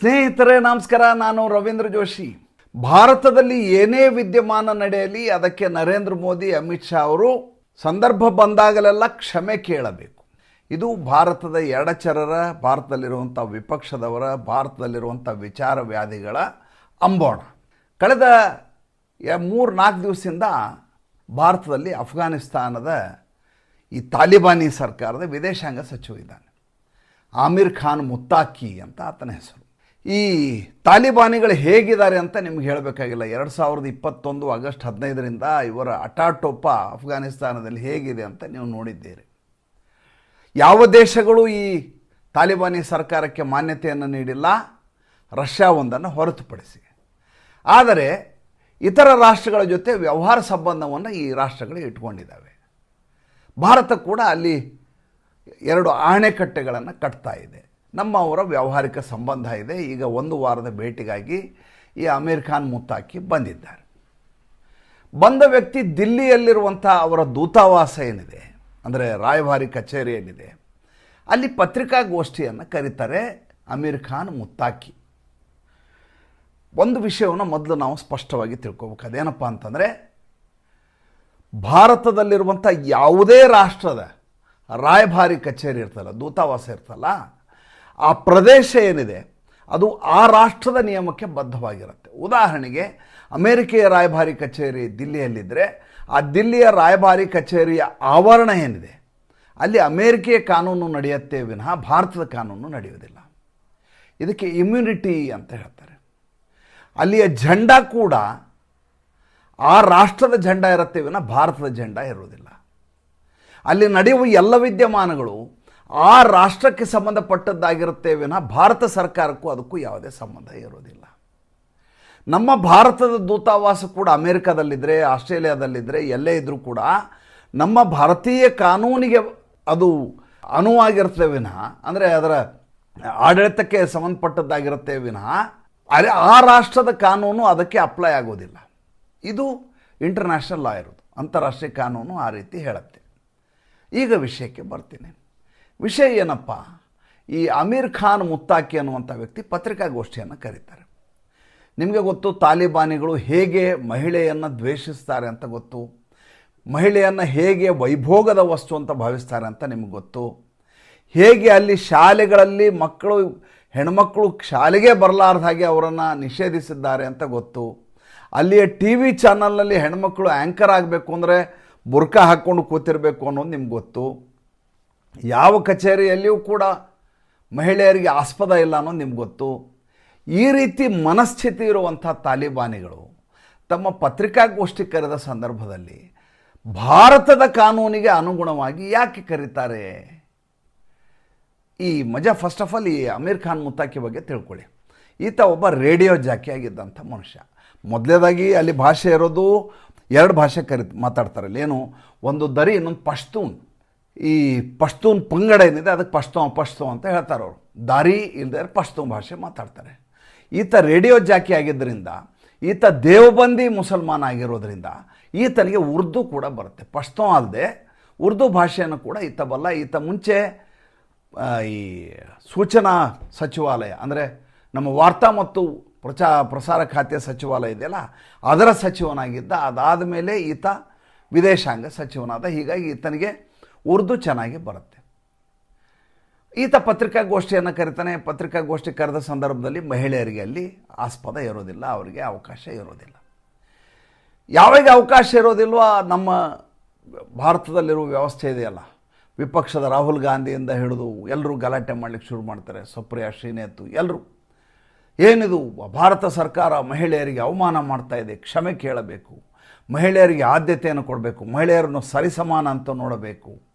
ಸ್ನೇಹಿತರೆ, ನಮಸ್ಕಾರ. ನಾನು ರವೀಂದ್ರ ಜೋಶಿ. ಭಾರತದಲ್ಲಿ ಏನೇ ವಿದ್ಯಮಾನ ನಡೆಯಲಿ, ಅದಕ್ಕೆ ನರೇಂದ್ರ ಮೋದಿ, ಅಮಿತ್ ಶಾ ಅವರು ಸಂದರ್ಭ ಬಂದಾಗಲೆಲ್ಲ ಕ್ಷಮೆ ಕೇಳಬೇಕು. ಇದು ಭಾರತದ ಎಡಚರರ, ಭಾರತದಲ್ಲಿರುವಂಥ ವಿಪಕ್ಷದವರ, ಭಾರತದಲ್ಲಿರುವಂಥ ವಿಚಾರ ವ್ಯಾಧಿಗಳ ಅಂಬೋಣ. ಕಳೆದ ಮೂರು ನಾಲ್ಕು ದಿವಸದಿಂದ ಭಾರತದಲ್ಲಿ ಅಫ್ಘಾನಿಸ್ತಾನದ ಈ ತಾಲಿಬಾನಿ ಸರ್ಕಾರದ ವಿದೇಶಾಂಗ ಸಚಿವ ಇದ್ದಾನೆ. ಆಮಿರ್ ಖಾನ್ ಮುತ್ತಾಕಿ ಅಂತ ಆತನ ಹೆಸರು. ಈ ತಾಲಿಬಾನಿಗಳು ಹೇಗಿದ್ದಾರೆ ಅಂತ ನಿಮ್ಗೆ ಹೇಳಬೇಕಾಗಿಲ್ಲ. ಎರಡು ಸಾವಿರದ ಇಪ್ಪತ್ತೊಂದು ಆಗಸ್ಟ್ ಹದಿನೈದರಿಂದ ಇವರ ಅಟಾಟೋಪ ಅಫ್ಘಾನಿಸ್ತಾನದಲ್ಲಿ ಹೇಗಿದೆ ಅಂತ ನೀವು ನೋಡಿದ್ದೀರಿ. ಯಾವ ದೇಶಗಳು ಈ ತಾಲಿಬಾನಿ ಸರ್ಕಾರಕ್ಕೆ ಮಾನ್ಯತೆಯನ್ನು ನೀಡಿಲ್ಲ? ರಷ್ಯಾ ಒಂದನ್ನು ಹೊರತುಪಡಿಸಿ. ಆದರೆ ಇತರ ರಾಷ್ಟ್ರಗಳ ಜೊತೆ ವ್ಯವಹಾರ ಸಂಬಂಧವನ್ನು ಈ ರಾಷ್ಟ್ರಗಳು ಇಟ್ಕೊಂಡಿದ್ದಾವೆ ಭಾರತ ಕೂಡ ಅಲ್ಲಿ ಎರಡು ಆಣೆಕಟ್ಟೆಗಳನ್ನು ಕಟ್ತಾ ಇದೆ. ನಮ್ಮವರ ವ್ಯಾವಹಾರಿಕ ಸಂಬಂಧ ಇದೆ. ಈಗ ಒಂದು ವಾರದ ಭೇಟಿಗಾಗಿ ಈ ಅಮೀರ್ ಖಾನ್ ಮುತ್ತಾಕಿ ಬಂದಿದ್ದಾರೆ. ಬಂದ ವ್ಯಕ್ತಿ ದಿಲ್ಲಿಯಲ್ಲಿರುವಂಥ ಅವರ ದೂತಾವಾಸ ಏನಿದೆ, ಅಂದರೆ ರಾಯಭಾರಿ ಕಚೇರಿ ಏನಿದೆ, ಅಲ್ಲಿ ಪತ್ರಿಕಾಗೋಷ್ಠಿಯನ್ನು ಕರೀತಾರೆ ಅಮೀರ್ ಖಾನ್ ಮುತ್ತಾಕಿ. ಒಂದು ವಿಷಯವನ್ನು ಮೊದಲು ನಾವು ಸ್ಪಷ್ಟವಾಗಿ ತಿಳ್ಕೊಬೇಕು. ಅದೇನಪ್ಪ ಅಂತಂದರೆ, ಭಾರತದಲ್ಲಿರುವಂಥ ಯಾವುದೇ ರಾಷ್ಟ್ರದ ರಾಯಭಾರಿ ಕಚೇರಿ ಇರ್ತಲ್ಲ, ದೂತಾವಾಸ ಇರ್ತಲ್ಲ ಆ ಪ್ರದೇಶ ಏನಿದೆ, ಅದು ಆ ರಾಷ್ಟ್ರದ ನಿಯಮಕ್ಕೆ ಬದ್ಧವಾಗಿರುತ್ತೆ. ಉದಾಹರಣೆಗೆ, ಅಮೆರಿಕೆಯ ರಾಯಭಾರಿ ಕಚೇರಿ ದಿಲ್ಲಿಯಲ್ಲಿದ್ದರೆ ಆ ದಿಲ್ಲಿಯ ರಾಯಭಾರಿ ಕಚೇರಿಯ ಆವರಣ ಏನಿದೆ, ಅಲ್ಲಿ ಅಮೇರಿಕೆಯ ಕಾನೂನು ನಡೆಯುತ್ತೆ ವಿನಃ ಭಾರತದ ಕಾನೂನು ನಡೆಯುವುದಿಲ್ಲ. ಇದಕ್ಕೆ ಇಮ್ಯುನಿಟಿ ಅಂತ ಹೇಳ್ತಾರೆ. ಅಲ್ಲಿಯ ಜಂಡ ಕೂಡ ಆ ರಾಷ್ಟ್ರದ ಜಂಡ ಇರುತ್ತೆ ವಿನಃ ಭಾರತದ ಜಂಡ ಇರುವುದಿಲ್ಲ. ಅಲ್ಲಿ ನಡೆಯುವ ಎಲ್ಲ ವಿದ್ಯಮಾನಗಳು ಆ ರಾಷ್ಟ್ರಕ್ಕೆ ಸಂಬಂಧಪಟ್ಟದ್ದಾಗಿರುತ್ತೆ ವಿನ ಭಾರತ ಸರ್ಕಾರಕ್ಕೂ ಅದಕ್ಕೂ ಯಾವುದೇ ಸಂಬಂಧ ಇರೋದಿಲ್ಲ. ನಮ್ಮ ಭಾರತದ ದೂತಾವಾಸ ಕೂಡ ಅಮೇರಿಕಾದಲ್ಲಿದ್ದರೆ ಆಸ್ಟ್ರೇಲಿಯಾದಲ್ಲಿದ್ದರೆ ಎಲ್ಲೇ ಇದ್ದರೂ ಕೂಡ ನಮ್ಮ ಭಾರತೀಯ ಕಾನೂನಿಗೆ ಅದು ಅನುವಾಗಿರುತ್ತೆ ವಿನಃ, ಅಂದರೆ ಅದರ ಆಡಳಿತಕ್ಕೆ ಸಂಬಂಧಪಟ್ಟದ್ದಾಗಿರುತ್ತೆ ವಿನಃ, ಅರೆ ಆ ರಾಷ್ಟ್ರದ ಕಾನೂನು ಅದಕ್ಕೆ ಅಪ್ಲೈ ಆಗೋದಿಲ್ಲ. ಇದು ಇಂಟರ್ನ್ಯಾಷನಲ್ ಲಾ ಇರೋದು. ಅಂತಾರಾಷ್ಟ್ರೀಯ ಕಾನೂನು ಆ ರೀತಿ ಹೇಳುತ್ತೆ. ಈಗ ವಿಷಯಕ್ಕೆ ಬರ್ತೀನಿ. ವಿಷಯ ಏನಪ್ಪ? ಈ ಅಮೀರ್ ಖಾನ್ ಮುತ್ತಾಕಿ ಅನ್ನುವಂಥ ವ್ಯಕ್ತಿ ಪತ್ರಿಕಾಗೋಷ್ಠಿಯನ್ನು ಕರೀತಾರೆ. ನಿಮಗೆ ಗೊತ್ತು, ತಾಲಿಬಾನಿಗಳು ಹೇಗೆ ಮಹಿಳೆಯನ್ನು ದ್ವೇಷಿಸ್ತಾರೆ ಅಂತ ಗೊತ್ತು, ಮಹಿಳೆಯನ್ನು ಹೇಗೆ ವೈಭೋಗದ ವಸ್ತು ಅಂತ ಭಾವಿಸ್ತಾರೆ ಅಂತ ನಿಮಗೆ ಗೊತ್ತು, ಹೇಗೆ ಅಲ್ಲಿ ಶಾಲೆಗಳಲ್ಲಿ ಮಕ್ಕಳು ಹೆಣ್ಮಕ್ಕಳು ಶಾಲೆಗೆ ಬರಲಾರ್ದ ಹಾಗೆ ಅವರನ್ನು ನಿಷೇಧಿಸಿದ್ದಾರೆ ಅಂತ ಗೊತ್ತು, ಅಲ್ಲಿಯ ಟಿ ವಿ ಚಾನಲ್ನಲ್ಲಿ ಹೆಣ್ಮಕ್ಳು ಆ್ಯಂಕರ್ ಆಗಬೇಕು ಅಂದರೆ ಬುರ್ಕಾ ಹಾಕ್ಕೊಂಡು ಕೂತಿರಬೇಕು ಅನ್ನೋದು ನಿಮ್ಗೆ ಗೊತ್ತು. ಯಾವ ಕಚೇರಿಯಲ್ಲಿಯೂ ಕೂಡ ಮಹಿಳೆಯರಿಗೆ ಆಸ್ಪದ ಇಲ್ಲ ಅನ್ನೋದು ನಿಮ್ಗೆ ಗೊತ್ತು. ಈ ರೀತಿ ಮನಸ್ಥಿತಿ ಇರುವಂಥ ತಾಲಿಬಾನಿಗಳು ತಮ್ಮ ಪತ್ರಿಕಾಗೋಷ್ಠಿ ಕರೆದ ಸಂದರ್ಭದಲ್ಲಿ ಭಾರತದ ಕಾನೂನಿಗೆ ಅನುಗುಣವಾಗಿ ಯಾಕೆ ಕರೀತಾರೆ? ಈ ಮಜಾ ಫಸ್ಟ್ ಆಫ್ ಆಲ್ ಈ ಅಮೀರ್ ಖಾನ್ ಮುತ್ತಾಕಿ ಬಗ್ಗೆ ತಿಳ್ಕೊಳ್ಳಿ. ಈತ ಒಬ್ಬ ರೇಡಿಯೋ ಜಾಕಿ ಆಗಿದ್ದಂಥ ಮನುಷ್ಯ. ಮೊದಲೇದಾಗಿ ಅಲ್ಲಿ ಭಾಷೆ ಇರೋದು ಎರಡು ಭಾಷೆ ಕರಿ, ಮಾತಾಡ್ತಾರೆ. ಅಲ್ಲಿ ಏನು? ಒಂದು ದರಿ, ಇನ್ನೊಂದು ಪಶ್ತೂನ್. ಈ ಪಶ್ತೂನ್ ಪಂಗಡ ಏನಿದೆ, ಅದಕ್ಕೆ ಪಶ್ತೋ ಪಶ್ತೋ ಅಂತ ಹೇಳ್ತಾರೆ ಅವರು. ದಾರಿ ಇಲ್ಲದೆ ಪಶ್ತೂನ್ ಭಾಷೆ ಮಾತಾಡ್ತಾರೆ. ಈತ ರೇಡಿಯೋ ಜಾಕಿ ಆಗಿದ್ದರಿಂದ ಈತ ದೇವಬಂದಿ ಮುಸಲ್ಮಾನ ಆಗಿರೋದ್ರಿಂದ, ಈತನಿಗೆ ಉರ್ದು ಕೂಡ ಬರುತ್ತೆ. ಪಶ್ತೋ ಅಲ್ಲದೆ ಉರ್ದು ಭಾಷೆಯನ್ನು ಕೂಡ ಈತ ಬಲ್ಲ. ಈತ ಮುಂಚೆ ಈ ಸೂಚನಾ ಸಚಿವಾಲಯ, ಅಂದರೆ ನಮ್ಮ ವಾರ್ತಾ ಮತ್ತು ಪ್ರಚಾ, ಪ್ರಸಾರ ಖಾತೆ ಸಚಿವಾಲಯ ಇದೆಯಲ್ಲ, ಅದರ ಸಚಿವನಾಗಿದ್ದ. ಅದಾದ ಮೇಲೆ ಈತ ವಿದೇಶಾಂಗ ಸಚಿವನಾದ. ಹೀಗಾಗಿ ಈತನಿಗೆ ಉರ್ದು ಚೆನ್ನಾಗಿ ಬರುತ್ತೆ. ಈತ ಪತ್ರಿಕಾಗೋಷ್ಠಿಯನ್ನು ಕರಿತಾನೆ, ಪತ್ರಿಕಾಗೋಷ್ಠಿ ಕರೆದ ಸಂದರ್ಭದಲ್ಲಿ ಮಹಿಳೆಯರಿಗೆ ಅಲ್ಲಿ ಆಸ್ಪದ ಇರೋದಿಲ್ಲ, ಅವರಿಗೆ ಅವಕಾಶ ಇರೋದಿಲ್ಲ. ಯಾವಾಗ ಅವಕಾಶ ಇರೋದಿಲ್ವೋ? ನಮ್ಮ ಭಾರತದಲ್ಲಿರುವ ವ್ಯವಸ್ಥೆ ಇದೆಯಲ್ಲ. ವಿಪಕ್ಷದ ರಾಹುಲ್ ಗಾಂಧಿಯಿಂದ ಹಿಡಿದು ಎಲ್ಲರೂ ಗಲಾಟೆ ಮಾಡಲಿಕ್ಕೆ ಶುರು ಮಾಡ್ತಾರೆ, ಸುಪ್ರಿಯಾ, ಶ್ರೀನೇತು ಎಲ್ಲರೂ ಏನಿದು? ಭಾರತ ಸರ್ಕಾರ ಮಹಿಳೆಯರಿಗೆ ಅವಮಾನ ಮಾಡ್ತಾ ಇದೆ, ಕ್ಷಮೆ ಕೇಳಬೇಕು. ಮಹಿಳೆಯರಿಗೆ ಆದ್ಯತೆಯನ್ನು ಕೊಡಬೇಕು, ಮಹಿಳೆಯರನ್ನು ಸರಿಸಮಾನ ಅಂತ ನೋಡಬೇಕು.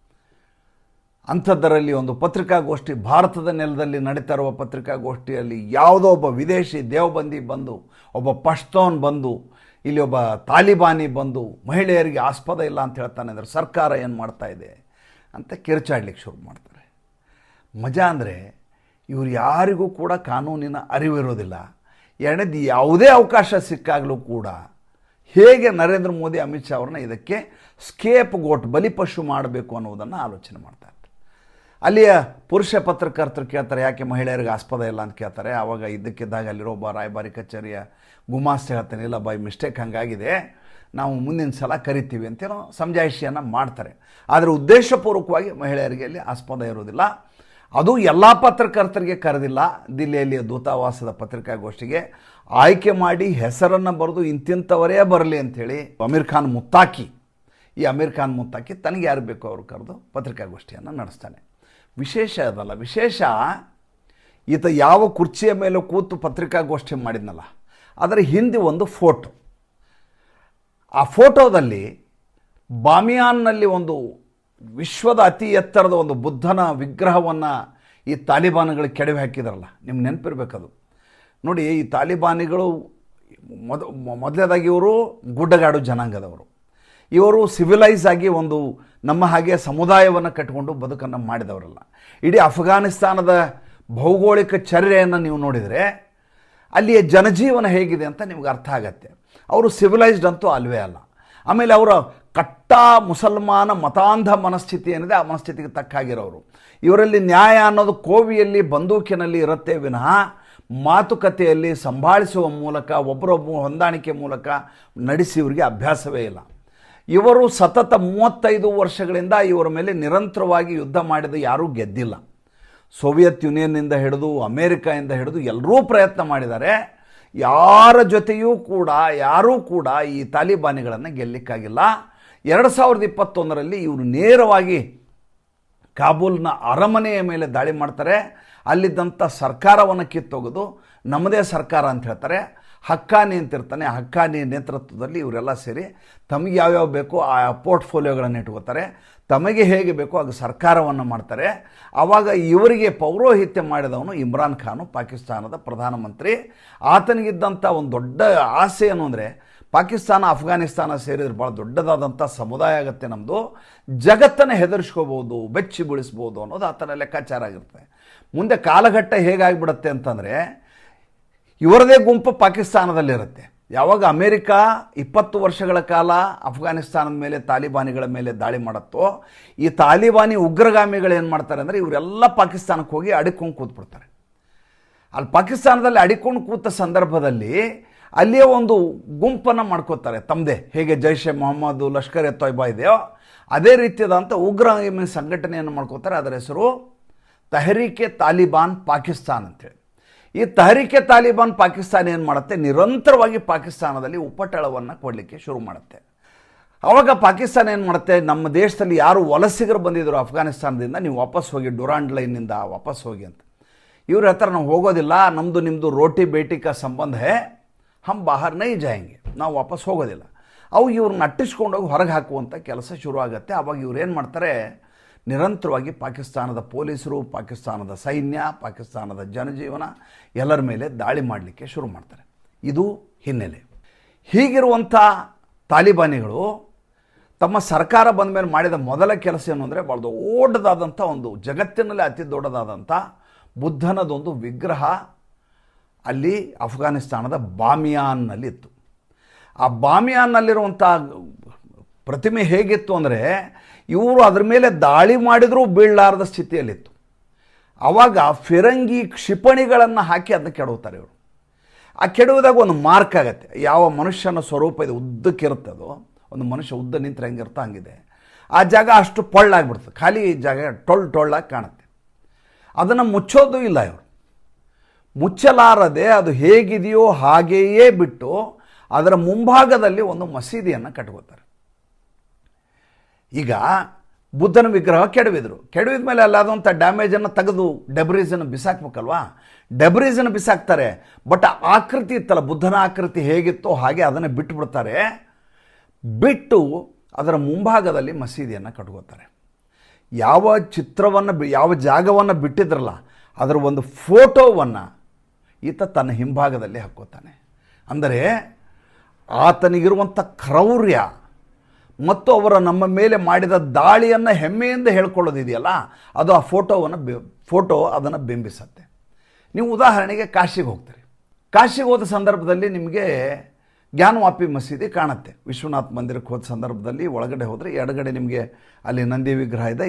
ಅಂಥದ್ದರಲ್ಲಿ ಒಂದು ಪತ್ರಿಕಾಗೋಷ್ಠಿ ಭಾರತದ ನೆಲದಲ್ಲಿ ನಡೀತಾ ಇರುವ ಪತ್ರಿಕಾಗೋಷ್ಠಿಯಲ್ಲಿ ಯಾವುದೋ ಒಬ್ಬ ವಿದೇಶಿ ದೇವಬಂದಿ ಬಂದು, ಒಬ್ಬ ಪಶ್ತೋನ್ ಬಂದು, ಇಲ್ಲಿ ಒಬ್ಬ ತಾಲಿಬಾನಿ ಬಂದು ಮಹಿಳೆಯರಿಗೆ ಆಸ್ಪದ ಇಲ್ಲ ಅಂತ ಹೇಳ್ತಾನೆ ಅಂದರೆ ಸರ್ಕಾರ ಏನು ಮಾಡ್ತಾ ಇದೆ ಅಂತ ಕಿರ್ಚಾಡ್ಲಿಕ್ಕೆ ಶುರು ಮಾಡ್ತಾರೆ. ಮಜಾ ಅಂದರೆ ಇವರು ಯಾರಿಗೂ ಕೂಡ ಕಾನೂನಿನ ಅರಿವಿರೋದಿಲ್ಲ. ಎರಡನೇದು ಯಾವುದೇ ಅವಕಾಶ ಸಿಕ್ಕಾಗಲೂ ಕೂಡ ಹೇಗೆ ನರೇಂದ್ರ ಮೋದಿ ಅಮಿತ್ ಶಾ ಅವ್ರನ್ನ ಇದಕ್ಕೆ ಸ್ಕೇಪ್ ಗೋಟ್ ಬಲಿಪಶು ಮಾಡಬೇಕು ಅನ್ನೋದನ್ನು ಆಲೋಚನೆ ಮಾಡ್ತಾ ಇರ್ತಾರೆ ಅಲ್ಲಿಯ ಪುರುಷ ಪತ್ರಕರ್ತರು ಕೇಳ್ತಾರೆ, ಯಾಕೆ ಮಹಿಳೆಯರಿಗೆ ಆಸ್ಪದ ಇಲ್ಲ ಅಂತ ಕೇಳ್ತಾರೆ. ಆವಾಗ ಇದ್ದಕ್ಕಿದ್ದಾಗ ಅಲ್ಲಿರೋ ಒಬ್ಬ ರಾಯಭಾರಿ ಕಚೇರಿಯ ಗುಮಾಸ್ತ ಹೇಳ್ತಾನೆ, ಇಲ್ಲ ಬೈ ಮಿಸ್ಟೇಕ್, ಹಂಗಾಗಿದೆ. ನಾವು ಮುಂದಿನ ಸಲ ಕರಿತೀವಿ ಅಂತೇನೋ ಸಮಜಾಯಿಷಿಯನ್ನು ಮಾಡ್ತಾರೆ. ಆದರೆ ಉದ್ದೇಶಪೂರ್ವಕವಾಗಿ ಮಹಿಳೆಯರಿಗೆ ಅಲ್ಲಿ ಆಸ್ಪದ ಇರೋದಿಲ್ಲ ಅದು ಎಲ್ಲ ಪತ್ರಕರ್ತರಿಗೆ ಕರೆದಿಲ್ಲ. ದಿಲ್ಲಿಯಲ್ಲಿ ದೂತಾವಾಸದ ಪತ್ರಿಕಾಗೋಷ್ಠಿಗೆ ಆಯ್ಕೆ ಮಾಡಿ ಹೆಸರನ್ನು ಬರೆದು ಇಂತಿಂಥವರೇ ಬರಲಿ ಅಂಥೇಳಿ ಅಮೀರ್ ಖಾನ್ ಮುತ್ತಾಕಿ. ಈ ಅಮೀರ್ ಖಾನ್ ಮುತ್ತಾಕಿ ತನಗೆ ಯಾರು ಬೇಕೋ ಅವರು ಕರೆದು ಪತ್ರಿಕಾಗೋಷ್ಠಿಯನ್ನು ನಡೆಸ್ತಾನೆ. ವಿಶೇಷ ಅದಲ್ಲ. ವಿಶೇಷ ಈತ ಯಾವ ಕುರ್ಚಿಯ ಮೇಲೆ ಕೂತು ಪತ್ರಿಕಾಗೋಷ್ಠಿ ಮಾಡಿದ್ನಲ್ಲ, ಅದರ ಹಿಂದೆ ಒಂದು ಫೋಟೋ. ಆ ಫೋಟೋದಲ್ಲಿ ಬಾಮಿಯಾನ್ನಲ್ಲಿ ಒಂದು ವಿಶ್ವದ ಅತಿ ಎತ್ತರದ ಒಂದು ಬುದ್ಧನ ವಿಗ್ರಹವನ್ನು ಈ ತಾಲಿಬಾನ್ಗಳು ಕೆಡವಿ ಹಾಕಿದ್ರಲ್ಲ, ನಿಮ್ಗೆ ನೆನಪಿರ್ಬೇಕದು. ನೋಡಿ, ಈ ತಾಲಿಬಾನಿಗಳು ಮೊದ, ಮೊದಲನೇದಾಗಿ ಇವರು ಗುಡ್ಡಗಾಡು ಜನಾಂಗದವರು. ಇವರು ಸಿವಿಲೈಸ್ ಆಗಿ ಒಂದು ನಮ್ಮ ಹಾಗೆ ಸಮುದಾಯವನ್ನು ಕಟ್ಟಿಕೊಂಡು ಬದುಕನ್ನು ಮಾಡಿದವರಲ್ಲ. ಇಡೀ ಅಫ್ಘಾನಿಸ್ತಾನದ ಭೌಗೋಳಿಕ ಚರ್ಯೆಯನ್ನು ನೀವು ನೋಡಿದರೆ ಅಲ್ಲಿಯ ಜನಜೀವನ ಹೇಗಿದೆ ಅಂತ ನಿಮ್ಗೆ ಅರ್ಥ ಆಗತ್ತೆ. ಅವರು ಸಿವಿಲೈಸ್ಡ್ ಅಂತೂ ಅಲ್ವೇ ಅಲ್ಲ. ಆಮೇಲೆ ಅವರ ಕಟ್ಟ ಮುಸಲ್ಮಾನ ಮತಾಂಧ ಮನಸ್ಥಿತಿ ಏನಿದೆ ಆ ಮನಸ್ಥಿತಿಗೆ ತಕ್ಕಾಗಿರೋರು ಇವರಲ್ಲಿ ನ್ಯಾಯ ಅನ್ನೋದು ಕೋವಿಯಲ್ಲಿ, ಬಂದೂಕಿನಲ್ಲಿ ಇರುತ್ತೆ ವಿನಃ ಮಾತುಕತೆಯಲ್ಲಿ ಸಂಭಾಳಿಸುವ ಮೂಲಕ ಒಬ್ಬರೊಬ್ಬ ಹೊಂದಾಣಿಕೆ ಮೂಲಕ ನಡೆಸಿ ಇವರಿಗೆ ಅಭ್ಯಾಸವೇ ಇಲ್ಲ. ಇವರು ಸತತ ಮೂವತ್ತೈದು ವರ್ಷಗಳಿಂದ ಇವರ ಮೇಲೆ ನಿರಂತರವಾಗಿ ಯುದ್ಧ ಮಾಡಿದ ಯಾರೂ ಗೆದ್ದಿಲ್ಲ. ಸೋವಿಯತ್ ಯೂನಿಯನ್ನಿಂದ ಹಿಡಿದು ಅಮೇರಿಕಾಯಿಂದ ಹಿಡಿದು ಎಲ್ಲರೂ ಪ್ರಯತ್ನ ಮಾಡಿದ್ದಾರೆ. ಯಾರ ಜೊತೆಯೂ ಕೂಡ, ಯಾರೂ ಕೂಡ ಈ ತಾಲಿಬಾನಿಗಳನ್ನು ಗೆಲ್ಲಿಕ್ಕಾಗಿಲ್ಲ. ಎರಡು ಸಾವಿರದ ಇಪ್ಪತ್ತೊಂದರಲ್ಲಿ ಇವರು ನೇರವಾಗಿ ಕಾಬೂಲ್ನ ಅರಮನೆಯ ಮೇಲೆ ದಾಳಿ ಮಾಡ್ತಾರೆ. ಅಲ್ಲಿದ್ದಂಥ ಸರ್ಕಾರವನ್ನು ಕಿತ್ತೊಗೆದು, ನಮ್ಮದೇ ಸರ್ಕಾರ ಅಂತ ಹೇಳ್ತಾರೆ. ಹಕ್ಕಾನಿ ಅಂತಿರ್ತಾನೆ ಹಕ್ಕಾನಿ ನೇತೃತ್ವದಲ್ಲಿ ಇವರೆಲ್ಲ ಸೇರಿ ತಮಗೆ ಯಾವ್ಯಾವ ಬೇಕೋ ಆ ಪೋರ್ಟ್ಫೋಲಿಯೋಗಳನ್ನು ಇಟ್ಕೋತಾರೆ. ತಮಗೆ ಹೇಗೆ ಬೇಕೋ ಆಗ ಸರ್ಕಾರವನ್ನು ಮಾಡ್ತಾರೆ. ಆವಾಗ ಇವರಿಗೆ ಪೌರೋಹಿತ್ಯ ಮಾಡಿದವನು ಇಮ್ರಾನ್ ಖಾನು, ಪಾಕಿಸ್ತಾನದ ಪ್ರಧಾನಮಂತ್ರಿ. ಆತನಿಗಿದ್ದಂಥ ಒಂದು ದೊಡ್ಡ ಆಸೆ ಏನು ಅಂದರೆ, ಪಾಕಿಸ್ತಾನ ಅಫ್ಘಾನಿಸ್ತಾನ ಸೇರಿದ್ರೆ ಭಾಳ ದೊಡ್ಡದಾದಂಥ ಸಮುದಾಯ ಆಗುತ್ತೆ ನಮ್ಮದು ಜಗತ್ತನ್ನು ಹೆದರ್ಸ್ಕೋಬೋದು ಬೆಚ್ಚಿ ಬೀಳಿಸ್ಬೋದು ಅನ್ನೋದು ಆತನ ಲೆಕ್ಕಾಚಾರ ಆಗಿರುತ್ತೆ ಮುಂದೆ ಕಾಲಘಟ್ಟ ಹೇಗಾಗಿಬಿಡುತ್ತೆ ಅಂತಂದರೆ ಇವರದೇ ಗುಂಪು ಪಾಕಿಸ್ತಾನದಲ್ಲಿರುತ್ತೆ. ಯಾವಾಗ ಅಮೇರಿಕಾ ಇಪ್ಪತ್ತು ವರ್ಷಗಳ ಕಾಲ ಅಫ್ಘಾನಿಸ್ತಾನದ ಮೇಲೆ ತಾಲಿಬಾನಿಗಳ ಮೇಲೆ ದಾಳಿ ಮಾಡುತ್ತೋ, ಈ ತಾಲಿಬಾನಿ ಉಗ್ರಗಾಮಿಗಳು ಏನು ಮಾಡ್ತಾರೆ ಅಂದರೆ ಇವರೆಲ್ಲ ಪಾಕಿಸ್ತಾನಕ್ಕೆ ಹೋಗಿ ಅಡಿಕೊಂಡು ಕೂತ್ಬಿಡ್ತಾರೆ. ಅಲ್ಲಿ ಪಾಕಿಸ್ತಾನದಲ್ಲಿ ಅಡಿಕೊಂಡು ಕೂತ ಸಂದರ್ಭದಲ್ಲಿ ಅಲ್ಲಿಯೇ ಒಂದು ಗುಂಪನ್ನು ಮಾಡ್ಕೋತಾರೆ. ತಮ್ಮದೇ ಹೇಗೆ ಜೈಷೆ ಮೊಹಮ್ಮದ್, ಲಷ್ಕರ್ ಎ ತೊಯ್ಬಾ ಇದೆಯೋ, ಅದೇ ರೀತಿಯಾದಂಥ ಉಗ್ರಗಾಮಿ ಸಂಘಟನೆಯನ್ನು ಮಾಡ್ಕೋತಾರೆ. ಅದರ ಹೆಸರು ತಹರೀಕೆ ತಾಲಿಬಾನ್ ಪಾಕಿಸ್ತಾನ್ ಅಂತೇಳಿ ಈ ತಹರಿಕೆ ತಾಲಿಬಾನ್ ಪಾಕಿಸ್ತಾನ ಏನು ಮಾಡುತ್ತೆ? ನಿರಂತರವಾಗಿ ಪಾಕಿಸ್ತಾನದಲ್ಲಿ ಉಪಟಳವನ್ನು ಕೊಡಲಿಕ್ಕೆ ಶುರು ಮಾಡುತ್ತೆ. ಆವಾಗ ಪಾಕಿಸ್ತಾನ ಏನು ಮಾಡುತ್ತೆ? ನಮ್ಮ ದೇಶದಲ್ಲಿ ಯಾರು ವಲಸಿಗರು ಬಂದಿದ್ದರು ಅಫ್ಘಾನಿಸ್ತಾನದಿಂದ ನೀವು ವಾಪಸ್ ಹೋಗಿ ಡುರಾಂಡ್ ಲೈನಿಂದ ವಾಪಸ್ ಹೋಗಿ ಅಂತ. ಇವ್ರ ಹತ್ರ ನಾವು ಹೋಗೋದಿಲ್ಲ ನಮ್ಮದು ನಿಮ್ಮದು ರೋಟಿ ಬೇಟಿ ಕಾ ಸಂಬಂಧ ಹಮ್ ಬಾಹರ್ ನೈ ಜಾಯಂಗೆ. ನಾವು ವಾಪಸ್ ಹೋಗೋದಿಲ್ಲ. ಅವು ಇವ್ರನ್ನ ಅಟ್ಟಿಸ್ಕೊಂಡೋಗಿ ಹೊರಗೆ ಹಾಕುವಂಥ ಕೆಲಸ ಶುರು ಆಗುತ್ತೆ. ಆವಾಗ ಇವ್ರು ಏನು ಮಾಡ್ತಾರೆ? ನಿರಂತರವಾಗಿ ಪಾಕಿಸ್ತಾನದ ಪೊಲೀಸರು, ಪಾಕಿಸ್ತಾನದ ಸೈನ್ಯ, ಪಾಕಿಸ್ತಾನದ ಜನಜೀವನ ಎಲ್ಲರ ಮೇಲೆ ದಾಳಿ ಮಾಡಲಿಕ್ಕೆ ಶುರು ಮಾಡ್ತಾರೆ. ಇದು ಹಿನ್ನೆಲೆ. ಹೀಗಿರುವಂಥ ತಾಲಿಬಾನಿಗಳು ತಮ್ಮ ಸರ್ಕಾರ ಬಂದ ಮೇಲೆ ಮಾಡಿದ ಮೊದಲ ಕೆಲಸ ಏನು ಅಂದರೆ ಭಾಳ ದೊಡ್ಡದಾದಂಥ ಒಂದು ಜಗತ್ತಿನಲ್ಲಿ ಅತಿ ದೊಡ್ಡದಾದಂಥ ಬುದ್ಧನದೊಂದು ವಿಗ್ರಹ ಅಲ್ಲಿ ಅಫ್ಘಾನಿಸ್ತಾನದ ಬಾಮಿಯಾನ್ನಲ್ಲಿ ಇತ್ತು. ಆ ಬಾಮಿಯಾನ್ನಲ್ಲಿರುವಂಥ ಪ್ರತಿಮೆ ಹೇಗಿತ್ತು ಅಂದರೆ ಇವರು ಅದ್ರ ಮೇಲೆ ದಾಳಿ ಮಾಡಿದರೂ ಬೀಳಲಾರದ ಸ್ಥಿತಿಯಲ್ಲಿತ್ತು. ಆವಾಗ ಫಿರಂಗಿ ಕ್ಷಿಪಣಿಗಳನ್ನು ಹಾಕಿ ಅದನ್ನ ಕೆಡವುತ್ತಾರೆ ಇವರು. ಆ ಕೆಡುವುದಾಗ ಒಂದು ಮಾರ್ಕ್ ಆಗುತ್ತೆ. ಯಾವ ಮನುಷ್ಯನ ಸ್ವರೂಪ ಇದು ಅದು. ಒಂದು ಮನುಷ್ಯ ಉದ್ದ ನಿಂತರೆ ಹೆಂಗಿರ್ತ ಹಂಗಿದೆ. ಆ ಜಾಗ ಅಷ್ಟು ಪೊಳ್ಳಾಗ್ಬಿಡ್ತದೆ. ಖಾಲಿ ಜಾಗ ಟೊಳ್ ಟೊಳ್ಳಾಗಿ ಕಾಣುತ್ತೆ. ಅದನ್ನು ಮುಚ್ಚೋದು ಇಲ್ಲ ಇವರು. ಮುಚ್ಚಲಾರದೆ ಅದು ಹೇಗಿದೆಯೋ ಹಾಗೆಯೇ ಬಿಟ್ಟು ಅದರ ಮುಂಭಾಗದಲ್ಲಿ ಒಂದು ಮಸೀದಿಯನ್ನು ಕಟ್ಕೋತಾರೆ. ಈಗ ಬುದ್ಧನ ವಿಗ್ರಹ ಕೆಡವಿದ್ರು. ಕೆಡವಿದ ಮೇಲೆ ಅಲ್ಲಾದಂಥ ಡ್ಯಾಮೇಜನ್ನು ತೆಗೆದು ಡೆಬ್ರೀಸನ್ನು ಬಿಸಾಕ್ಬೇಕಲ್ವಾ? ಡೆಬ್ರೀಸನ್ನು ಬಿಸಾಕ್ತಾರೆ, ಬಟ್ ಆಕೃತಿ ಇತ್ತಲ್ಲ, ಬುದ್ಧನ ಆಕೃತಿ ಹೇಗಿತ್ತೋ ಹಾಗೆ ಅದನ್ನು ಬಿಟ್ಟುಬಿಡ್ತಾರೆ ಬಿಟ್ಟು ಅದರ ಮುಂಭಾಗದಲ್ಲಿ ಮಸೀದಿಯನ್ನು ಕಟ್ಕೋತಾರೆ. ಯಾವ ಚಿತ್ರವನ್ನು ಯಾವ ಜಾಗವನ್ನು ಬಿಟ್ಟಿದ್ರಲ್ಲ, ಅದರ ಒಂದು ಫೋಟೋವನ್ನು ಈತ ತನ್ನ ಹಿಂಭಾಗದಲ್ಲಿ ಹಾಕ್ಕೋತಾನೆ. ಅಂದರೆ ಆತನಿಗಿರುವಂಥ ಕ್ರೌರ್ಯ ಮತ್ತು ಅವರ ನಮ್ಮ ಮೇಲೆ ಮಾಡಿದ ದಾಳಿಯನ್ನು ಹೆಮ್ಮೆಯಿಂದ ಹೇಳ್ಕೊಳ್ಳೋದಿದೆಯಲ್ಲ, ಅದು ಆ ಫೋಟೋವನ್ನು ಬಿ, ಫೋಟೋ ಅದನ್ನು ಬಿಂಬಿಸತ್ತೆ. ನೀವು ಉದಾಹರಣೆಗೆ ಕಾಶಿಗೆ ಹೋಗ್ತೀರಿ. ಕಾಶಿಗೆ ಹೋದ ಸಂದರ್ಭದಲ್ಲಿ ನಿಮಗೆ ಜ್ಞಾನವಾಪಿ ಮಸೀದಿ ಕಾಣುತ್ತೆ. ವಿಶ್ವನಾಥ್ ಮಂದಿರಕ್ಕೆ ಹೋದ ಸಂದರ್ಭದಲ್ಲಿ ಒಳಗಡೆ ಹೋದರೆ ಎಡಗಡೆ ನಿಮಗೆ ಅಲ್ಲಿ ನಂದಿ ವಿಗ್ರಹ ಇದೆ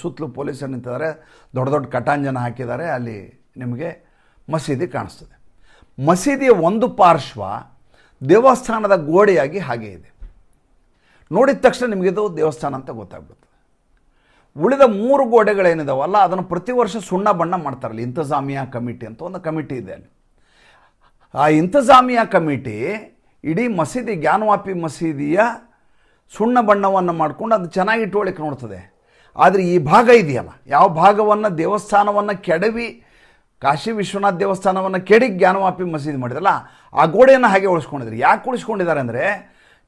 ಸುತ್ತಲೂ ಪೊಲೀಸರು ನಿಂತಿದ್ದಾರೆ, ದೊಡ್ಡ ದೊಡ್ಡ ಕಟಾಂಜನ ಹಾಕಿದ್ದಾರೆ, ಅಲ್ಲಿ ನಿಮಗೆ ಮಸೀದಿ ಕಾಣಿಸ್ತದೆ. ಮಸೀದಿಯ ಒಂದು ಪಾರ್ಶ್ವ ದೇವಸ್ಥಾನದ ಗೋಡೆಯಾಗಿ ಹಾಗೆ ಇದೆ. ನೋಡಿದ ತಕ್ಷಣ ನಿಮಗಿದು ದೇವಸ್ಥಾನ ಅಂತ ಗೊತ್ತಾಗ್ಬಿಡುತ್ತೆ. ಉಳಿದ ಮೂರು ಗೋಡೆಗಳೇನಿದಾವಲ್ಲ, ಅದನ್ನು ಪ್ರತಿ ವರ್ಷ ಸುಣ್ಣ ಬಣ್ಣ ಮಾಡ್ತಾರಲ್ಲ, ಇಂತಜಾಮಿಯಾ ಕಮಿಟಿ ಅಂತ ಒಂದು ಕಮಿಟಿ ಇದೆ ಅಲ್ಲಿ. ಆ ಇಂತಜಾಮಿಯಾ ಕಮಿಟಿ ಇಡೀ ಮಸೀದಿ, ಜ್ಞಾನವಾಪಿ ಮಸೀದಿಯ ಸುಣ್ಣ ಬಣ್ಣವನ್ನು ಮಾಡ್ಕೊಂಡು ಅದು ಚೆನ್ನಾಗಿ ಇಟ್ಕೊಳ್ಳಿಕ್ಕೆ ನೋಡ್ತದೆ. ಆದರೆ ಈ ಭಾಗ ಇದೆಯಲ್ಲ, ಯಾವ ಭಾಗವನ್ನು ದೇವಸ್ಥಾನವನ್ನು ಕೆಡವಿ, ಕಾಶಿ ವಿಶ್ವನಾಥ ದೇವಸ್ಥಾನವನ್ನು ಕೆಡಿ ಜ್ಞಾನವಾಪಿ ಮಸೀದಿ ಮಾಡಿದಲ್ಲ ಆ ಗೋಡೆಯನ್ನು ಹಾಗೆ ಉಳಿಸ್ಕೊಂಡಿದ್ರು. ಯಾಕೆ ಉಳಿಸ್ಕೊಂಡಿದ್ದಾರೆ ಅಂದರೆ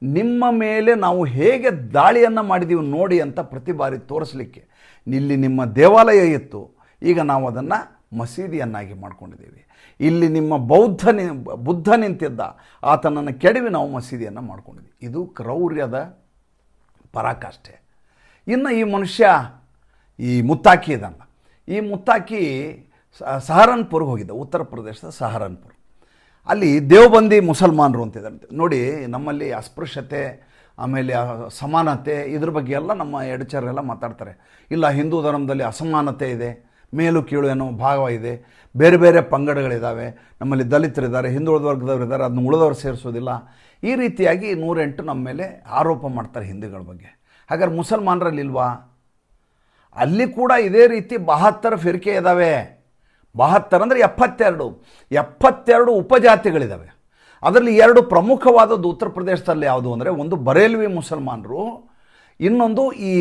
ನಿಮ್ಮ ಮೇಲೆ ನಾವು ಹೇಗೆ ದಾಳಿಯನ್ನು ಮಾಡಿದ್ದೀವಿ ನೋಡಿ ಅಂತ ಪ್ರತಿ ಬಾರಿ ತೋರಿಸಲಿಕ್ಕೆ. ಇಲ್ಲಿ ನಿಮ್ಮ ದೇವಾಲಯ ಇತ್ತು. ಈಗ ನಾವು ಅದನ್ನು ಮಸೀದಿಯನ್ನಾಗಿ ಮಾಡ್ಕೊಂಡಿದ್ದೀವಿ. ಇಲ್ಲಿ ನಿಮ್ಮ ಬೌದ್ಧ ನಿ, ಬುದ್ಧ ನಿಂತಿದ್ದ. ಆತನನ್ನು ಕೆಡವಿ ನಾವು ಮಸೀದಿಯನ್ನು ಮಾಡ್ಕೊಂಡಿದ್ವಿ ಇದು ಕ್ರೌರ್ಯದ ಪರಾಕಾಷ್ಠೆ. ಇನ್ನು ಈ ಮನುಷ್ಯ, ಈ ಮುತ್ತಾಕಿ ಇದನ್ನು ಈ ಮುತ್ತಾಕಿ ಸಹರನ್ಪುರ್ ಹೋಗಿದ್ದ, ಉತ್ತರ ಪ್ರದೇಶದ ಸಹರನ್ಪುರ್. ಅಲ್ಲಿ ದೇವಬಂದಿ ಮುಸಲ್ಮಾನರು ಅಂತಿದ್ದಾರೆ. ನೋಡಿ, ನಮ್ಮಲ್ಲಿ ಅಸ್ಪೃಶ್ಯತೆ, ಆಮೇಲೆ ಸಮಾನತೆ, ಇದ್ರ ಬಗ್ಗೆ ಎಲ್ಲ ನಮ್ಮ ಎಡಚರೆಲ್ಲ ಮಾತಾಡ್ತಾರೆ. ಇಲ್ಲ, ಹಿಂದೂ ಧರ್ಮದಲ್ಲಿ ಅಸಮಾನತೆ ಇದೆ, ಮೇಲು ಕೀಳು ಅನ್ನೋ ಭಾವ ಇದೆ, ಬೇರೆ ಬೇರೆ ಪಂಗಡಗಳಿದ್ದಾವೆ ನಮ್ಮಲ್ಲಿ ದಲಿತರಿದ್ದಾರೆ, ಹಿಂದುಳಿದ ವರ್ಗದವರು ಇದ್ದಾರೆ ಅದನ್ನ ಉಳಿದವರು ಸೇರಿಸೋದಿಲ್ಲ. ಈ ರೀತಿಯಾಗಿ ನೂರೆಂಟು ನಮ್ಮ ಮೇಲೆ ಆರೋಪ ಮಾಡ್ತಾರೆ ಹಿಂದೂಗಳ ಬಗ್ಗೆ. ಹಾಗಾದ್ರೆ ಮುಸಲ್ಮಾನರಲ್ಲಿಲ್ವಾ ಅಲ್ಲಿ ಕೂಡ ಇದೇ ರೀತಿ ಬಹತ್ತರ ಫಿರಿಕೆ ಇದ್ದಾವೆ ಬಹತ್ತರ ಅಂದರೆ ಎಪ್ಪತ್ತೆರಡು. ಎಪ್ಪತ್ತೆರಡು ಉಪಜಾತಿಗಳಿದ್ದಾವೆ ಅದರಲ್ಲಿ ಎರಡು ಪ್ರಮುಖವಾದದ್ದು ಉತ್ತರ ಪ್ರದೇಶದಲ್ಲಿ ಯಾವುದು ಅಂದರೆ ಒಂದು ಬರೇಲ್ವಿ ಮುಸಲ್ಮಾನರು, ಇನ್ನೊಂದು ಈ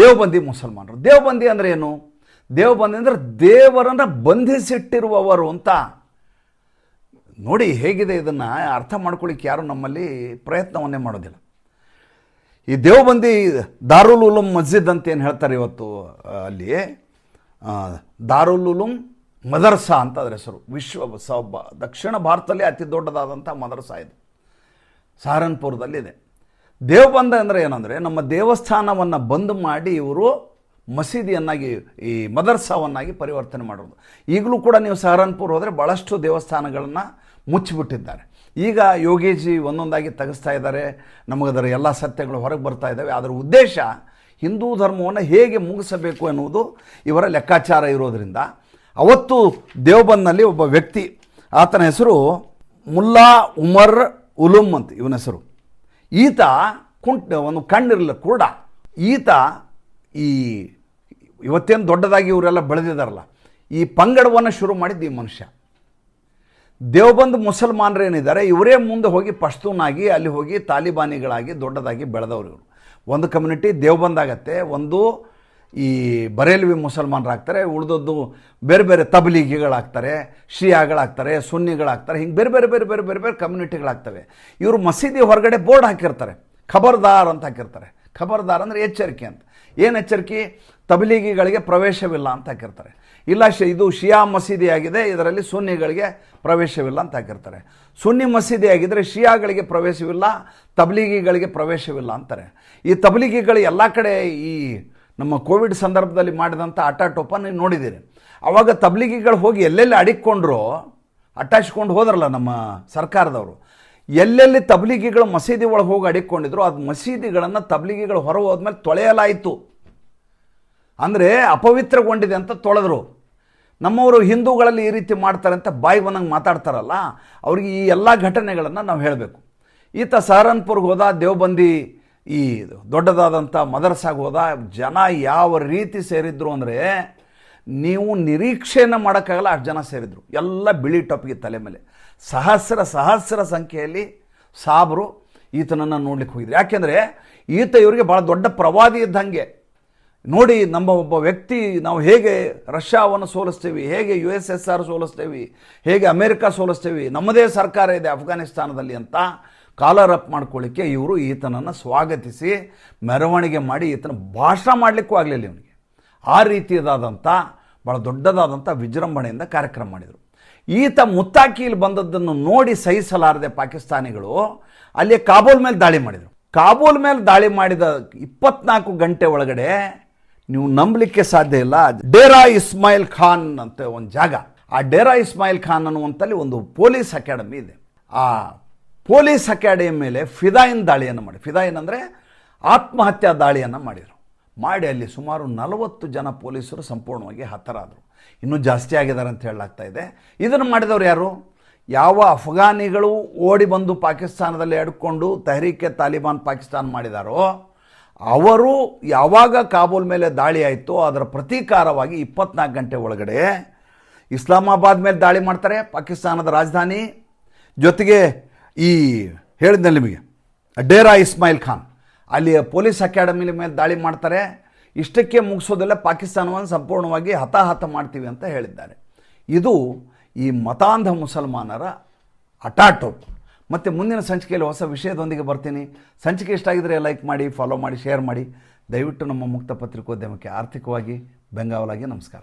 ದೇವಬಂದಿ ಮುಸಲ್ಮಾನರು. ದೇವಬಂದಿ ಅಂದರೆ ಏನು? ದೇವಬಂದಿ ಅಂದರೆ ದೇವರನ್ನು ಬಂಧಿಸಿಟ್ಟಿರುವವರು ಅಂತ. ನೋಡಿ ಹೇಗಿದೆ ಇದನ್ನು ಅರ್ಥ ಮಾಡ್ಕೊಳ್ಳಿಕ್ಕೆ ಯಾರು ನಮ್ಮಲ್ಲಿ ಪ್ರಯತ್ನವನ್ನೇ ಮಾಡೋದಿಲ್ಲ. ಈ ದೇವಬಂದಿ ದಾರುಲ್ ಉಲುಮ್ ಮಸ್ಜಿದ್ ಅಂತ ಏನು ಹೇಳ್ತಾರೆ ಇವತ್ತು ಅಲ್ಲಿ? ದಾರುಲ್ ಉಲೂಮ್ ಮದರ್ಸಾ ಅಂತ ಅದರ ಹೆಸರು. ವಿಶ್ವ ಸ ದಕ್ಷಿಣ ಭಾರತದಲ್ಲಿ ಅತಿ ದೊಡ್ಡದಾದಂಥ ಮದರ್ಸಾ ಇದು. ಸಹರನ್ಪುರದಲ್ಲಿದೆ. ದೇವಬಂಧ ಅಂದರೆ ಏನಂದರೆ ನಮ್ಮ ದೇವಸ್ಥಾನವನ್ನು ಬಂದ್ ಮಾಡಿ ಇವರು ಮಸೀದಿಯನ್ನಾಗಿ, ಈ ಮದರ್ಸಾವನ್ನಾಗಿ ಪರಿವರ್ತನೆ ಮಾಡೋದು ಈಗಲೂ ಕೂಡ ನೀವು ಸಹರನ್ಪುರ್ ಹೋದರೆ ಭಾಳಷ್ಟು ದೇವಸ್ಥಾನಗಳನ್ನು ಮುಚ್ಚಿಬಿಟ್ಟಿದ್ದಾರೆ. ಈಗ ಯೋಗೀಜಿ ಒಂದೊಂದಾಗಿ ತೆಗೆಸ್ತಾ ಇದ್ದಾರೆ. ನಮಗದರ ಎಲ್ಲ ಸತ್ಯಗಳು ಹೊರಗೆ ಬರ್ತಾ ಇದ್ದಾವೆ. ಅದರ ಉದ್ದೇಶ ಹಿಂದೂ ಧರ್ಮವನ್ನು ಹೇಗೆ ಮುಗಿಸಬೇಕು ಎನ್ನುವುದು ಇವರ ಲೆಕ್ಕಾಚಾರ ಇರೋದರಿಂದ ಅವತ್ತು ದೇವಬಂದ್ನಲ್ಲಿ ಒಬ್ಬ ವ್ಯಕ್ತಿ, ಆತನ ಹೆಸರು ಮುಲ್ಲಾ ಉಮರ್ ಉಲುಮ್ ಅಂತ ಇವನ ಹೆಸರು. ಈತ ಕುಂಟ್ ಒಂದು ಕಣ್ಣಿರಲಿಲ್ಲ, ಕುರುಡ. ಈತ ಈ ಇವತ್ತೇನು ದೊಡ್ಡದಾಗಿ ಇವರೆಲ್ಲ ಬೆಳೆದಿದ್ದಾರಲ್ಲ, ಈ ಪಂಗಡವನ್ನು ಶುರು ಮಾಡಿದ್ದು ಈ ಮನುಷ್ಯ. ದೇವಬಂದ್ ಮುಸಲ್ಮಾನರೇನಿದ್ದಾರೆ ಇವರೇ ಮುಂದೆ ಹೋಗಿ ಪಶ್ತೂನಾಗಿ, ಅಲ್ಲಿ ಹೋಗಿ ತಾಲಿಬಾನಿಗಳಾಗಿ ದೊಡ್ಡದಾಗಿ ಬೆಳೆದವರು ಇವರು. ಒಂದು ಕಮ್ಯುನಿಟಿ ದೇವಬಂದ್ ಆಗತ್ತೆ, ಒಂದು ಈ ಬರೇಲ್ವಿ ಮುಸಲ್ಮಾನರಾಗ್ತಾರೆ, ಉಳಿದದ್ದು ಬೇರೆ ಬೇರೆ ತಬಲೀಗಿಗಳಾಗ್ತಾರೆ, ಶಿಯಾಗಳಾಗ್ತಾರೆ, ಸುನ್ನಿಗಳಾಗ್ತಾರೆ, ಹಿಂಗೆ ಬೇರೆ ಬೇರೆ ಬೇರೆ ಬೇರೆ ಬೇರೆ ಬೇರೆ ಕಮ್ಯುನಿಟಿಗಳಾಗ್ತವೆ. ಇವರು ಮಸೀದಿ ಹೊರಗಡೆ ಬೋರ್ಡ್ ಹಾಕಿರ್ತಾರೆ, ಖಬರ್ದಾರ್ ಅಂತ ಹಾಕಿರ್ತಾರೆ. ಖಬರ್ದಾರ್ ಅಂದರೆ ಎಚ್ಚರಿಕೆ ಅಂತ. ಏನು ಎಚ್ಚರಿಕೆ? ತಬಲೀಗಿಗಳಿಗೆ ಪ್ರವೇಶವಿಲ್ಲ ಅಂತ ಹಾಕಿರ್ತಾರೆ. ಇಲ್ಲ ಶಿ, ಇದು ಶಿಯಾ ಮಸೀದಿ ಆಗಿದೆ ಇದರಲ್ಲಿ ಸುನ್ನಿಗಳಿಗೆ ಪ್ರವೇಶವಿಲ್ಲ ಅಂತ ಹಾಕಿರ್ತಾರೆ. ಸುನ್ನಿ ಮಸೀದಿ ಆಗಿದ್ದರೆ ಶಿಯಾಗಳಿಗೆ ಪ್ರವೇಶವಿಲ್ಲ, ತಬಲೀಗಿಗಳಿಗೆ ಪ್ರವೇಶವಿಲ್ಲ ಅಂತಾರೆ. ಈ ತಬಲೀಗಿಗಳು ಎಲ್ಲ ಕಡೆ ಈ ನಮ್ಮ ಕೋವಿಡ್ ಸಂದರ್ಭದಲ್ಲಿ ಮಾಡಿದಂಥ ಆಟಾಟೋಪ ನೀವು ನೋಡಿದ್ದೀರಿ. ಅವಾಗ ತಬ್ಲಿಗಿಗಳು ಹೋಗಿ ಎಲ್ಲೆಲ್ಲಿ ಅಡಿಕೊಂಡ್ರು ಅಟ್ಟಾಚ್ಕೊಂಡು ಹೋದ್ರಲ್ಲ ನಮ್ಮ ಸರ್ಕಾರದವರು, ಎಲ್ಲೆಲ್ಲಿ ತಬ್ಲಿಗಿಗಳು ಮಸೀದಿ ಒಳಗೆ ಹೋಗಿ ಅಡಿಕೊಂಡಿದ್ರು ಅದು ಮಸೀದಿಗಳನ್ನು ತಬ್ಲಿಗಿಗಳು ಹೊರ ಹೋದ್ಮೇಲೆ ತೊಳೆಯಲಾಯಿತು. ಅಂದರೆ ಅಪವಿತ್ರಗೊಂಡಿದೆ ಅಂತ ತೊಳೆದ್ರು. ನಮ್ಮವರು ಹಿಂದೂಗಳಲ್ಲಿ ಈ ರೀತಿ ಮಾಡ್ತಾರೆ ಅಂತ ಬಾಯಿ ಬಂದಂಗೆ ಮಾತಾಡ್ತಾರಲ್ಲ, ಅವ್ರಿಗೆ ಈ ಎಲ್ಲ ಘಟನೆಗಳನ್ನು ನಾವು ಹೇಳಬೇಕು. ಈತ ಸಹರನ್ಪುರ್ಗೆ ಹೋದ ದೇವಬಂದಿ ಈ ದೊಡ್ಡದಾದಂಥ ಮದರ್ಸಾಗಿ ಹೋದ ಜನ ಯಾವ ರೀತಿ ಸೇರಿದ್ರು ಅಂದರೆ ನೀವು ನಿರೀಕ್ಷೆಯನ್ನು ಮಾಡೋಕ್ಕಾಗಲ್ಲ ಅಷ್ಟು ಜನ ಸೇರಿದ್ರು. ಎಲ್ಲ ಬಿಳಿ ಟೊಪ್ಪಿಗೆ ತಲೆ ಮೇಲೆ. ಸಹಸ್ರ ಸಹಸ್ರ ಸಂಖ್ಯೆಯಲ್ಲಿ ಸಾಬ್ರು ಈತನನ್ನು ನೋಡ್ಲಿಕ್ಕೆ ಹೋಗಿದ್ರು. ಯಾಕೆಂದರೆ ಈತ ಇವರಿಗೆ ಭಾಳ ದೊಡ್ಡ ಪ್ರವಾದಿ ಇದ್ದಂಗೆ. ನೋಡಿ ನಮ್ಮ ಒಬ್ಬ ವ್ಯಕ್ತಿ, ನಾವು ಹೇಗೆ ರಷ್ಯಾವನ್ನು ಸೋಲಿಸ್ತೀವಿ, ಹೇಗೆ ಯು ಎಸ್ ಎಸ್ ಆರ್ ಸೋಲಿಸ್ತೀವಿ, ಹೇಗೆ ಅಮೇರಿಕಾ ಸೋಲಿಸ್ತೀವಿ, ನಮ್ಮದೇ ಸರ್ಕಾರ ಇದೆ ಅಫ್ಘಾನಿಸ್ತಾನದಲ್ಲಿ ಅಂತ ಕಾಲರ್ ಅಪ್ ಮಾಡ್ಕೊಳ್ಳಿಕ್ಕೆ ಇವರು ಈತನನ್ನು ಸ್ವಾಗತಿಸಿ ಮೆರವಣಿಗೆ ಮಾಡಿ ಈತನ ಭಾಷಣ ಮಾಡಲಿಕ್ಕೂ ಆಗಲಿಲ್ಲ ಇವನಿಗೆ. ಆ ರೀತಿಯದಾದಂಥ ಭಾಳ ದೊಡ್ಡದಾದಂಥ ವಿಜೃಂಭಣೆಯಿಂದ ಕಾರ್ಯಕ್ರಮ ಮಾಡಿದರು. ಈತ ಮುತ್ತಾಕಿಯಲ್ಲಿ ಬಂದದ್ದನ್ನು ನೋಡಿ ಸಹಿಸಲಾರದೆ ಪಾಕಿಸ್ತಾನಿಗಳು ಅಲ್ಲಿ ಕಾಬೂಲ್ ಮೇಲೆ ದಾಳಿ ಮಾಡಿದರು. ಕಾಬೂಲ್ ಮೇಲೆ ದಾಳಿ ಮಾಡಿದ ಇಪ್ಪತ್ನಾಲ್ಕು ಗಂಟೆ ಒಳಗಡೆ ನೀವು ನಂಬಲಿಕ್ಕೆ ಸಾಧ್ಯ ಇಲ್ಲ. ಡೇರಾ ಇಸ್ಮಾಯಿಲ್ ಖಾನ್ ಅಂತ ಒಂದು ಜಾಗ. ಆ ಡೇರಾ ಇಸ್ಮಾಯಿಲ್ ಖಾನ್ ಅನ್ನುವಂಥಲ್ಲಿ ಒಂದು ಪೊಲೀಸ್ ಅಕಾಡೆಮಿ ಇದೆ. ಆ ಪೊಲೀಸ್ ಅಕಾಡೆಮಿ ಮೇಲೆ ಫಿದಾಯಿನ್ ದಾಳಿಯನ್ನು ಮಾಡಿ. ಫಿದಾಯಿನ್ ಅಂದರೆ ಆತ್ಮಹತ್ಯಾ ದಾಳಿಯನ್ನು ಮಾಡಿದರು. ಮಾಡಿ ಅಲ್ಲಿ ಸುಮಾರು ನಲವತ್ತು ಜನ ಪೊಲೀಸರು ಸಂಪೂರ್ಣವಾಗಿ ಹತರಾದರು. ಇನ್ನೂ ಜಾಸ್ತಿ ಆಗಿದ್ದಾರೆ ಅಂತ ಹೇಳಲಾಗ್ತಾ ಇದೆ. ಇದನ್ನು ಮಾಡಿದವರು ಯಾರು? ಯಾವ ಅಫ್ಘಾನಿಗಳು ಓಡಿ ಬಂದು ಪಾಕಿಸ್ತಾನದಲ್ಲಿ ಅಡ್ಕೊಂಡು ತೆಹರೀಕೆ ತಾಲಿಬಾನ್ ಪಾಕಿಸ್ತಾನ ಮಾಡಿದಾರೋ, ಅವರು ಯಾವಾಗ ಕಾಬೂಲ್ ಮೇಲೆ ದಾಳಿ ಆಯಿತು ಅದರ ಪ್ರತೀಕಾರವಾಗಿ ಇಪ್ಪತ್ನಾಲ್ಕು ಗಂಟೆ ಒಳಗಡೆ ಇಸ್ಲಾಮಾಬಾದ್ ಮೇಲೆ ದಾಳಿ ಮಾಡ್ತಾರೆ, ಪಾಕಿಸ್ತಾನದ ರಾಜಧಾನಿ. ಜೊತೆಗೆ ಈ ಹೇಳಿದ್ನಲ್ಲ ನಿಮಗೆ, ಡೇರಾ ಇಸ್ಮಾಯಿಲ್ ಖಾನ್. ಅಲ್ಲಿಯ ಪೊಲೀಸ್ ಅಕಾಡೆಮಿ ಮೇಲೆ ದಾಳಿ ಮಾಡ್ತಾರೆ. ಇಷ್ಟಕ್ಕೆ ಮುಗಿಸೋದಲ್ಲ ಪಾಕಿಸ್ತಾನವನ್ನು ಸಂಪೂರ್ಣವಾಗಿ ಹತಾಹತ ಮಾಡ್ತೀವಿ ಅಂತ ಹೇಳಿದ್ದಾರೆ. ಇದು ಈ ಮತಾಂಧ ಮುಸಲ್ಮಾನರ ಹಠಾಟು ಮತ್ತು ಮುಂದಿನ ಸಂಚಿಕೆಯಲ್ಲಿ ಹೊಸ ವಿಷಯದೊಂದಿಗೆ ಬರ್ತೀನಿ. ಸಂಚಿಕೆ ಇಷ್ಟ ಆಗಿದ್ರೆ ಲೈಕ್ ಮಾಡಿ ಫಾಲೋ ಮಾಡಿ ಶೇರ್ ಮಾಡಿ. ದಯವಿಟ್ಟು ನಮ್ಮ ಮುಕ್ತ ಪತ್ರಿಕೋದ್ಯಮಕ್ಕೆ ಆರ್ಥಿಕವಾಗಿ ಬೆಂಗಾವಲಾಗಿ ನಮಸ್ಕಾರ.